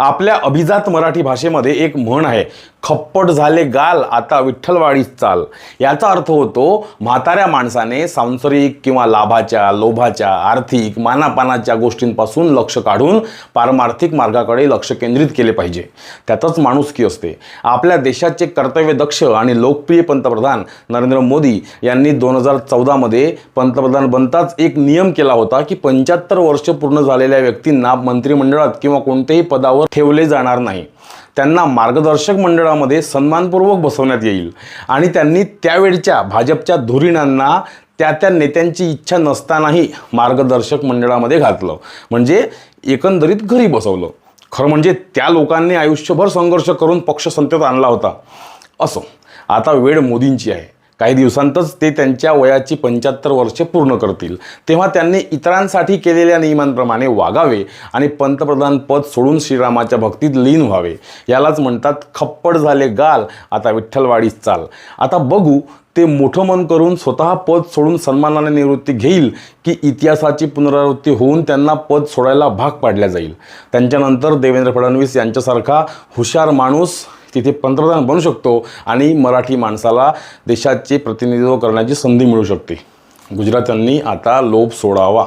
आपल्या अभिजात मराठी भाषेमध्ये एक म्हण आहे खप्पट झाले गाल आता विठ्ठलवाडीच चाल. याचा अर्थ होतो म्हाताऱ्या माणसाने सांसारिक किंवा लाभाच्या लोभाच्या आर्थिक मानापानाच्या गोष्टींपासून लक्ष काढून पारमार्थिक मार्गाकडे लक्ष केंद्रित केले पाहिजे. त्यातच माणुसकी असते. आपल्या देशाचे कर्तव्यदक्ष आणि लोकप्रिय पंतप्रधान नरेंद्र मोदी यांनी दोन हजार चौदामध्ये पंतप्रधान बनताच एक नियम केला होता की पंच्याहत्तर वर्ष पूर्ण झालेल्या व्यक्तींना मंत्रिमंडळात किंवा कोणत्याही पदावर ठेवले जाणार नाही. त्यांना मार्गदर्शक मंडळामध्ये सन्मानपूर्वक बसवण्यात येईल. आणि त्यांनी त्यावेळच्या भाजपच्या धुरीणांना त्या त्या नेत्यांची इच्छा नसतानाही मार्गदर्शक मंडळामध्ये घातलं. म्हणजे एकंदरीत घरी बसवलं. खरं म्हणजे त्या लोकांनी आयुष्यभर संघर्ष करून पक्ष सत्तेत आणला होता. असो. आता वेळ मोदींची आहे. काही दिवसांतच ते त्यांच्या वयाची पंच्याहत्तर वर्षे पूर्ण करतील. तेव्हा त्यांनी इतरांसाठी केलेल्या नियमांप्रमाणे वागावे आणि पंतप्रधान पद सोडून श्रीरामाच्या भक्तीत लीन व्हावे. यालाच म्हणतात खप्पड झाले गाल. आता विठ्ठलवाडीस चाल. आता बघू ते मोठं मन करून स्वतः पद सोडून सन्मानाने निवृत्ती घेईल की इतिहासाची पुनरावृत्ती होऊन त्यांना पद सोडायला भाग पाडल्या जाईल. त्यांच्यानंतर देवेंद्र फडणवीस यांच्यासारखा हुशार माणूस तिथे पंतप्रधान बनू शकतो आणि मराठी माणसाला देशाचे प्रतिनिधित्व करण्याची संधी मिळू शकते. गुजरात्यांनी आता लोभ सोडावा.